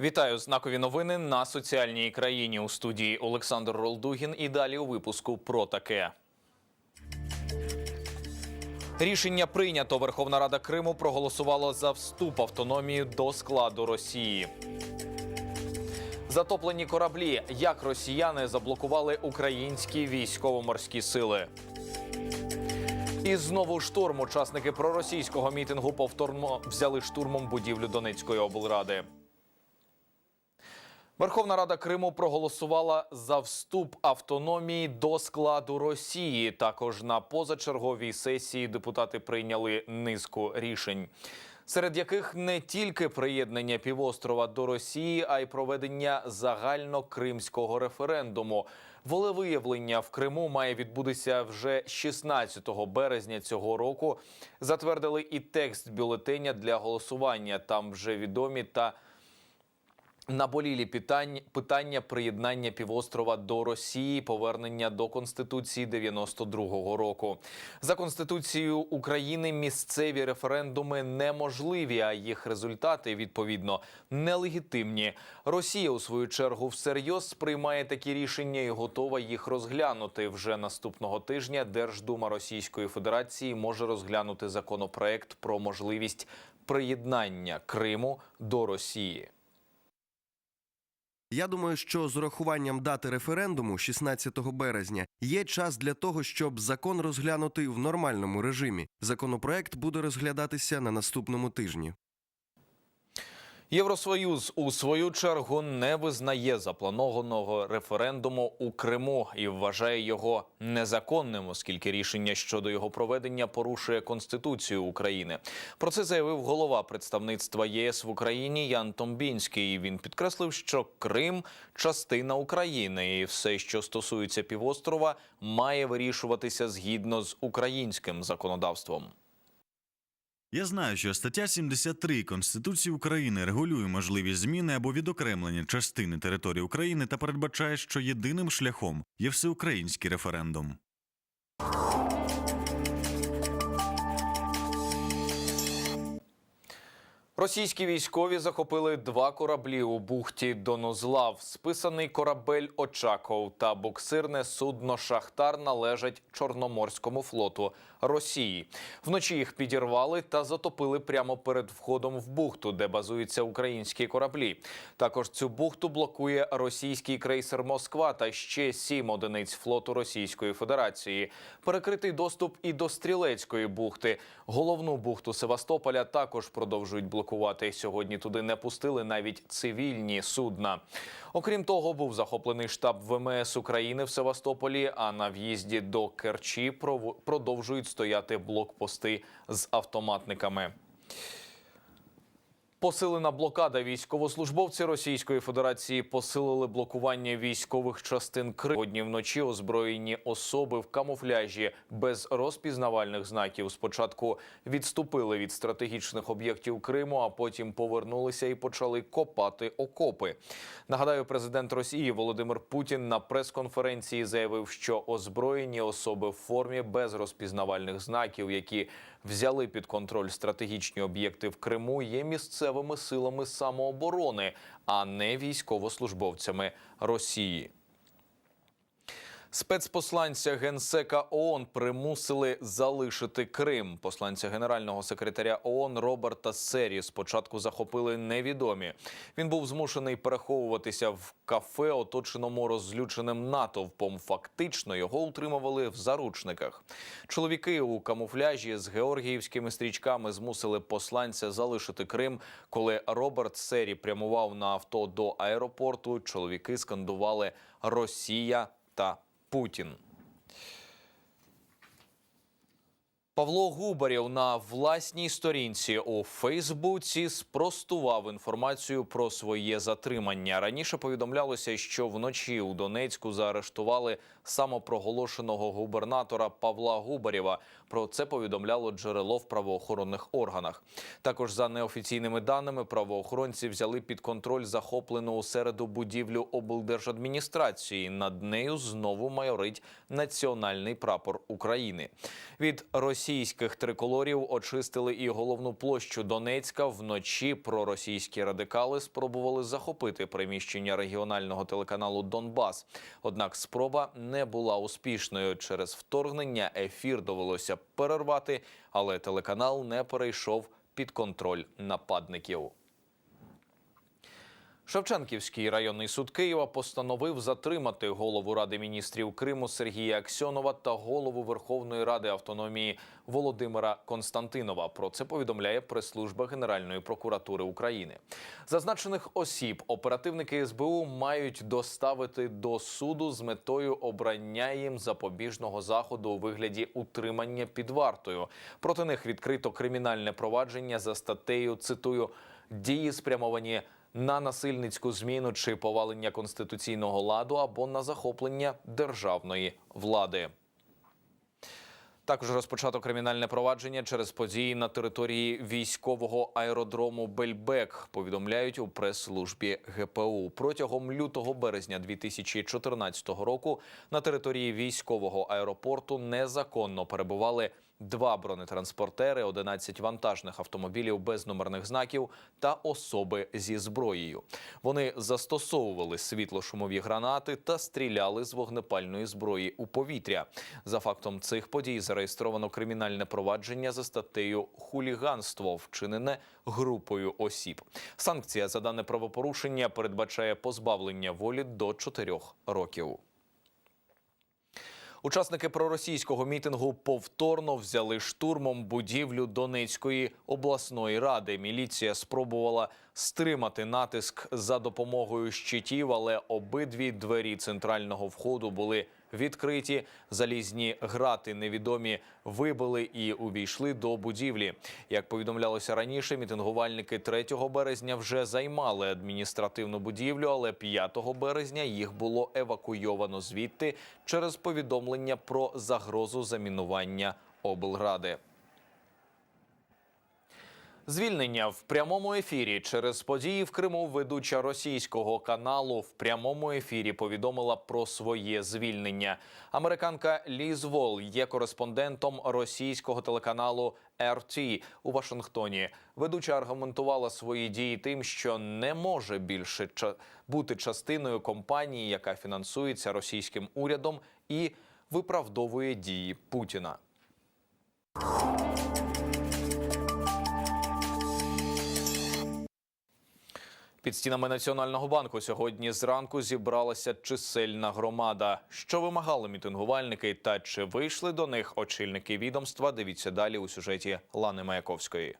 Вітаю знакові новини на соціальній країні у студії Олександр Ролдугін. І далі у випуску про таке. Рішення прийнято. Верховна Рада Криму проголосувала за вступ автономії до складу Росії. Затоплені кораблі. Як росіяни заблокували українські військово-морські сили. І знову штурм. Учасники проросійського мітингу повторно взяли штурмом будівлю Донецької облради. Верховна Рада Криму проголосувала за вступ автономії до складу Росії. Також на позачерговій сесії депутати прийняли низку рішень, серед яких не тільки приєднання півострова до Росії, а й проведення загальнокримського референдуму. Волевиявлення в Криму має відбутися вже 16 березня цього року. Затвердили і текст бюлетеня для голосування. Там вже відомі та Наболілі питання, питання приєднання півострова до Росії, повернення до конституції 92-го року. За конституцією України місцеві референдуми неможливі, а їх результати відповідно нелегітимні. Росія у свою чергу всерйоз сприймає такі рішення і готова їх розглянути. Вже наступного тижня Держдума Російської Федерації може розглянути законопроект про можливість приєднання Криму до Росії. Я думаю, що з урахуванням дати референдуму 16 березня є час для того, щоб закон розглянути в нормальному режимі. Законопроект буде розглядатися на наступному тижні. Євросоюз у свою чергу не визнає запланованого референдуму у Криму і вважає його незаконним, оскільки рішення щодо його проведення порушує конституцію України. Про це заявив голова представництва ЄС в Україні Ян Томбінський. Він підкреслив, що Крим частина України, і все, що стосується півострова, має вирішуватися згідно з українським законодавством. Я знаю, що стаття 73 Конституції України регулює можливість зміни або відокремлення частини території України та передбачає, що єдиним шляхом є всеукраїнський референдум. Російські військові захопили два кораблі у бухті Донузлав. Списаний корабель Очаков та буксирне судно Шахтар належать Чорноморському флоту Росії. Вночі їх підірвали та затопили прямо перед входом в бухту, де базуються українські кораблі. Також цю бухту блокує російський крейсер Москва та ще сім одиниць флоту Російської Федерації. Перекритий доступ і до стрілецької бухти. Головну бухту Севастополя також продовжують блокувати. Сьогодні туди не пустили навіть цивільні судна. Окрім того, був захоплений штаб ВМС України в Севастополі. А на в'їзді до Керчі продовжують стояти блокпости з автоматниками. Посилена блокада військовослужбовці Російської Федерації посилили блокування військових частин Криму. Сьогодні вночі озброєні особи в камуфляжі без розпізнавальних знаків. Спочатку відступили від стратегічних об'єктів Криму, а потім повернулися і почали копати окопи. Нагадаю, президент Росії Володимир Путін на прес-конференції заявив, що озброєні особи в формі без розпізнавальних знаків, які взяли під контроль стратегічні об'єкти в Криму, є місцевими силами самооборони, а не військовослужбовцями Росії. Спецпосланця генсека ООН примусили залишити Крим. Посланця генерального секретаря ООН Роберта Сері спочатку захопили невідомі. Він був змушений переховуватися в кафе, оточеному розлюченим натовпом. Фактично його утримували в заручниках. Чоловіки у камуфляжі з георгіївськими стрічками змусили посланця залишити Крим. Коли Роберт Сері прямував на авто до аеропорту, чоловіки скандували Росія та Путін. Павло Губарєв на власній сторінці у Фейсбуці спростував інформацію про своє затримання. Раніше повідомлялося, що вночі у Донецьку заарештували самопроголошеного губернатора Павла Губарєва. Про це повідомляло джерело в правоохоронних органах. Також за неофіційними даними правоохоронці взяли під контроль захоплену у середу будівлю облдержадміністрації. Над нею знову майорить національний прапор України. Від Росії російських триколорів очистили і головну площу Донецька. Вночі проросійські радикали спробували захопити приміщення регіонального телеканалу Донбас. Однак спроба не була успішною. Через вторгнення ефір довелося перервати, але телеканал не перейшов під контроль нападників. Шевченківський районний суд Києва постановив затримати голову Ради міністрів Криму Сергія Аксьонова та голову Верховної Ради автономії Володимира Константинова. Про це повідомляє прес-служба Генеральної прокуратури України. Зазначених осіб оперативники СБУ мають доставити до суду з метою обрання їм запобіжного заходу у вигляді утримання під вартою. Проти них відкрито кримінальне провадження за статтею цитую дії спрямовані на насильницьку зміну чи повалення конституційного ладу або на захоплення державної влади. Також розпочато кримінальне провадження через події на території військового аеродрому Бельбек. Повідомляють у прес-службі ГПУ. Протягом лютого березня 2014 року на території військового аеропорту незаконно перебували два бронетранспортери, 11 вантажних автомобілів без номерних знаків та особи зі зброєю. Вони застосовували світлошумові гранати та стріляли з вогнепальної зброї у повітря. За фактом цих подій зареєстровано кримінальне провадження за статтею хуліганство, вчинене групою осіб. Санкція за дане правопорушення передбачає позбавлення волі до 4 років. Учасники проросійського мітингу повторно взяли штурмом будівлю Донецької обласної ради. Міліція спробувала стримати натиск за допомогою щитів, але обидві двері центрального входу були відкриті. Залізні грати невідомі вибили і увійшли до будівлі. Як повідомлялося раніше, мітингувальники 3 березня вже займали адміністративну будівлю, але 5 березня їх було евакуйовано звідти через повідомлення про загрозу замінування облради. Звільнення в прямому ефірі через події в Криму ведуча російського каналу в прямому ефірі повідомила про своє звільнення. Американка Ліз Вол є кореспондентом російського телеканалу RT у Вашингтоні. Ведуча аргументувала свої дії тим, що не може більше бути частиною компанії, яка фінансується російським урядом, і виправдовує дії Путіна. Під стінами Національного банку сьогодні зранку зібралася чисельна громада. Що вимагали мітингувальники та чи вийшли до них очільники відомства? Дивіться далі у сюжеті Лани Маяковської.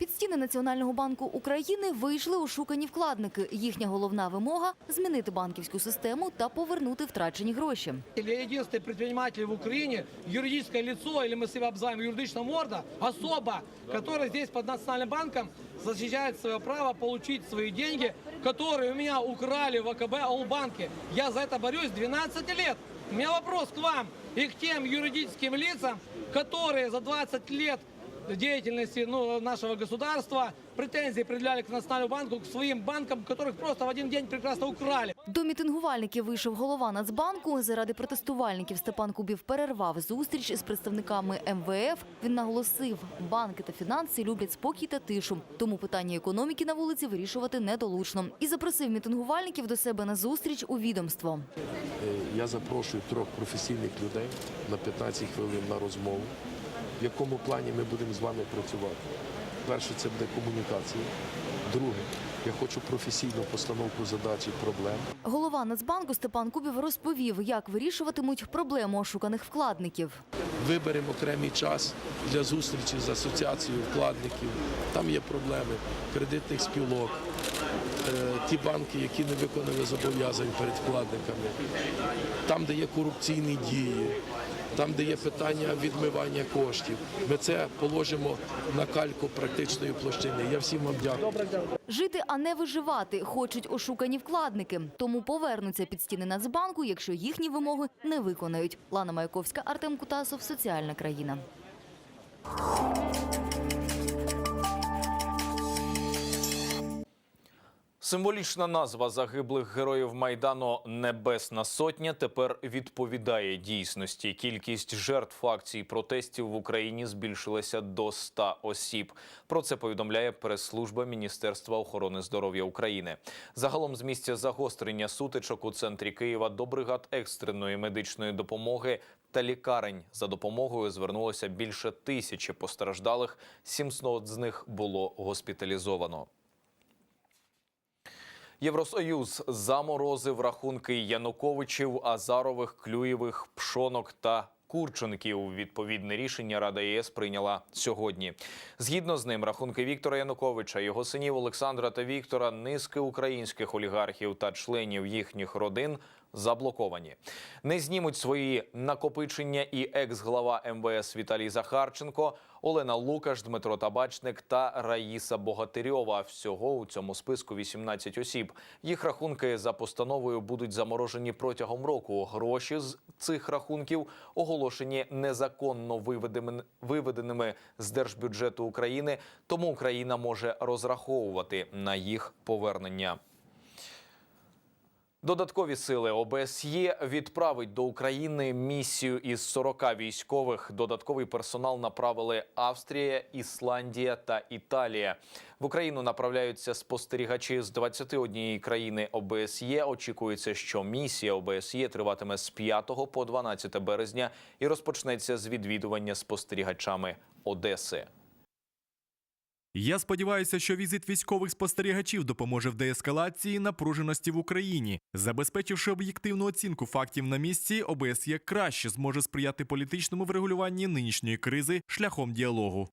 Під стіни Національного банку України вийшли ошукані вкладники. Їхня головна вимога змінити банківську систему та повернути втрачені гроші. Я единственный предприниматель в Украине, юридическое лицо, или мы себя обзываем юридичная морда, особа, которая здесь под Национальным банком защищает свое право получить свои деньги, которые у меня украли в АКБ Олбанке. Я за это борюсь 12 лет. У меня вопрос к вам и к тем юридическим лицам, которые за 20 лет деятельности ну, нашего государства претензии предъявляли к Национальному банку, к своим банкам, которых просто в один день прекрасно украли. До мітингувальників вийшов голова Нацбанку. Заради протестувальників Степан Кубів перервав зустріч із представниками МВФ. Він наголосив, банки та фінанси люблять спокій та тишу, тому питання економіки на вулиці вирішувати недолучно. І запросив мітингувальників до себе на зустріч у відомство. Е, Я запрошую трьох професійних людей на 15 хвилин на розмову. В якому плані ми будемо з вами працювати? Перше, це буде комунікація. Друге, я хочу професійну постановку задач і проблем. Голова Нацбанку Степан Кубів розповів, як вирішуватимуть проблему ошуканих вкладників. Виберемо окремий час для зустрічі з асоціацією вкладників. Там є проблеми кредитних спілок, е, ті банки, які не виконали зобов'язань перед вкладниками, там, де є корупційні дії, там, де є питання відмивання коштів. Ми це положимо на кальку практичної площини. Я всім вам дякую. Жити, а не виживати хочуть ошукані вкладники. Тому повернуться під стіни Нацбанку, якщо їхні вимоги не виконають. Лана Маяковська, Артем Кутасов, Соціальна країна. Символічна назва загиблих героїв майдану Небесна Сотня тепер відповідає дійсності. Кількість жертв акцій протестів в Україні збільшилася до 100 осіб. Про це повідомляє прес-служба Міністерства охорони здоров'я України. Загалом з місця загострення сутичок у центрі Києва до бригад екстреної медичної допомоги та лікарень за допомогою звернулося більше тисячі постраждалих. 700 з них було госпіталізовано. Євросоюз заморозив рахунки Януковичів, Азарових, Клюєвих, Пшонок та Курченків. Відповідне рішення Рада ЄС прийняла сьогодні. Згідно з ним, рахунки Віктора Януковича, його синів Олександра та Віктора, низки українських олігархів та членів їхніх родин заблоковані. Не знімуть свої накопичення і екс-глава МВС Віталій Захарченко, Олена Лукаш, Дмитро Табачник та Раїса Богатирьова. Всього у цьому списку 18 осіб. Їх рахунки за постановою будуть заморожені протягом року. Гроші з цих рахунків оголошені незаконно виведеними, з держбюджету України. Тому Україна може розраховувати на їх повернення. Додаткові сили ОБСЄ відправить до України місію із 40 військових. Додатковий персонал направили Австрія, Ісландія та Італія. В Україну направляються спостерігачі з 21 країни ОБСЄ. Очікується, що місія ОБСЄ триватиме з 5 по 12 березня і розпочнеться з відвідування спостерігачами Одеси. Я сподіваюся, що візит військових спостерігачів допоможе в деескалації напруженості в Україні, забезпечивши об'єктивну оцінку фактів на місці, ОБСЄ краще зможе сприяти політичному врегулюванні нинішньої кризи шляхом діалогу.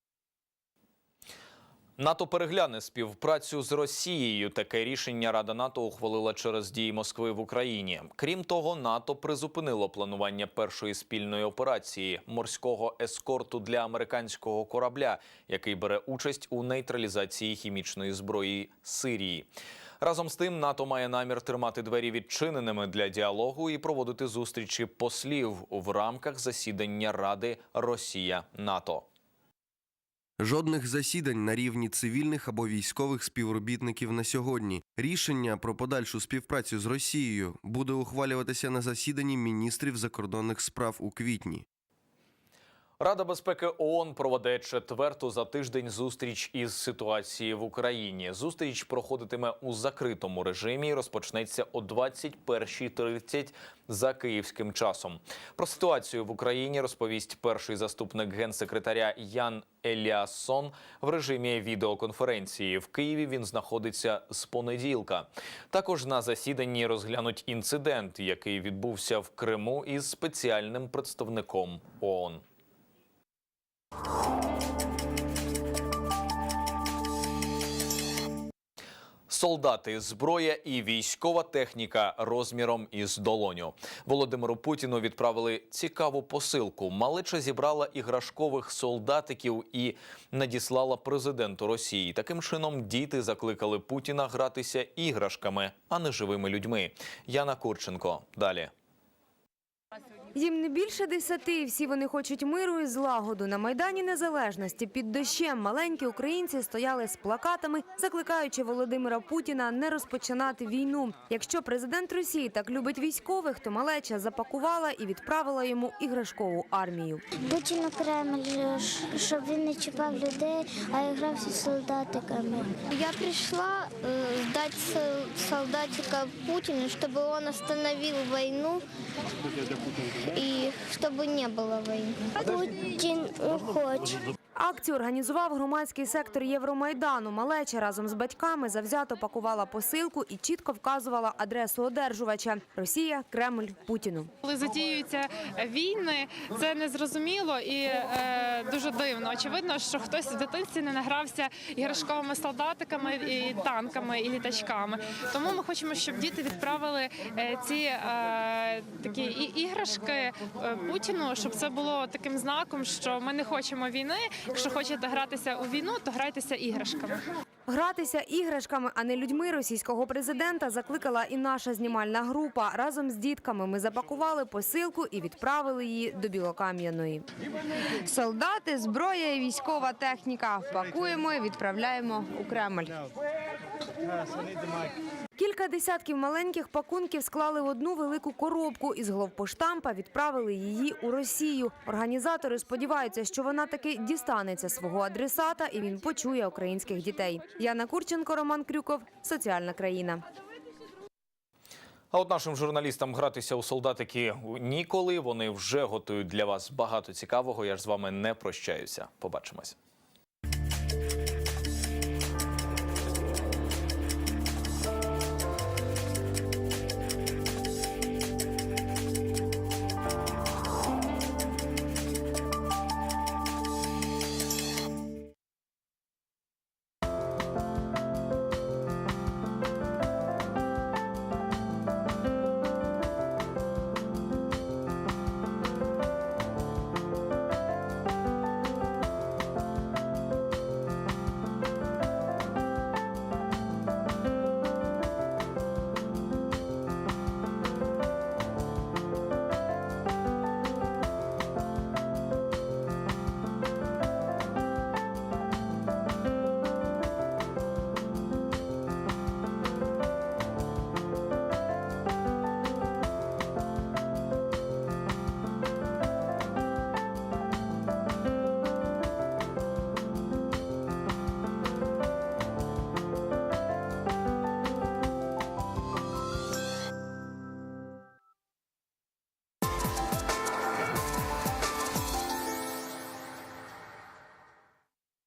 НАТО перегляне співпрацю з Росією. Таке рішення Рада НАТО ухвалила через дії Москви в Україні. Крім того, НАТО призупинило планування першої спільної операції морського ескорту для американського корабля, який бере участь у нейтралізації хімічної зброї Сирії. Разом з тим, НАТО має намір тримати двері відчиненими для діалогу і проводити зустрічі послів в рамках засідання Ради Росія НАТО. Жодних засідань на рівні цивільних або військових співробітників на сьогодні. Рішення про подальшу співпрацю з Росією буде ухвалюватися на засіданні міністрів закордонних справ у квітні. Рада безпеки ООН проведе четверту за тиждень зустріч із ситуації в Україні. Зустріч проходитиме у закритому режимі і розпочнеться о 21.30 за київським часом. Про ситуацію в Україні розповість перший заступник генсекретаря Ян Еліасон в режимі відеоконференції. В Києві він знаходиться з понеділка. Також на засіданні розглянуть інцидент, який відбувся в Криму із спеціальним представником ООН. Солдати, зброя і військова техніка розміром із долоню. Володимиру Путіну відправили цікаву посилку. Малеча зібрала іграшкових солдатиків і надіслала президенту Росії. Таким чином діти закликали Путіна гратися іграшками, а не живими людьми. Яна Курченко далі. Їм не більше десяти, всі вони хочуть миру і злагоду. На Майдані Незалежності під дощем маленькі українці стояли з плакатами, закликаючи Володимира Путіна не розпочинати війну. Якщо президент Росії так любить військових, то малеча запакувала і відправила йому іграшкову армію. Путіну Кремль, щоб він не чіпав людей, а грався з солдатиками. Я прийшла е, дати сол- солдатика Путіну, щоб він остановив війну і чтобы не было войны. Путин хоче. Акцію організував громадський сектор Євромайдану. Малеча разом з батьками завзято пакувала посилку і чітко вказувала адресу одержувача: Росія, Кремль, Путіну. Коли затіюються війни, це незрозуміло і е, дуже дивно. Очевидно, що хтось в дитинстві не награвся іграшковими солдатиками, і танками і літачками. Тому ми хочемо, щоб діти відправили е, ці е, такі іграшки е, Путіну, щоб це було таким знаком, що ми не хочемо війни. Якщо хочете гратися у війну, то грайтеся іграшками. Гратися іграшками, а не людьми російського президента закликала і наша знімальна група. Разом з дітками ми запакували посилку і відправили її до Білокам'яної. Солдати, зброя і військова техніка. Пакуємо і відправляємо у Кремль. Кілька десятків маленьких пакунків склали в одну велику коробку і з главпоштампа відправили її у Росію. Організатори сподіваються, що вона таки дістанеться свого адресата і він почує українських дітей. Яна Курченко, Роман Крюков, Соціальна країна. А от нашим журналістам гратися у солдатики ніколи. Вони вже готують для вас багато цікавого. Я ж з вами не прощаюся. Побачимось.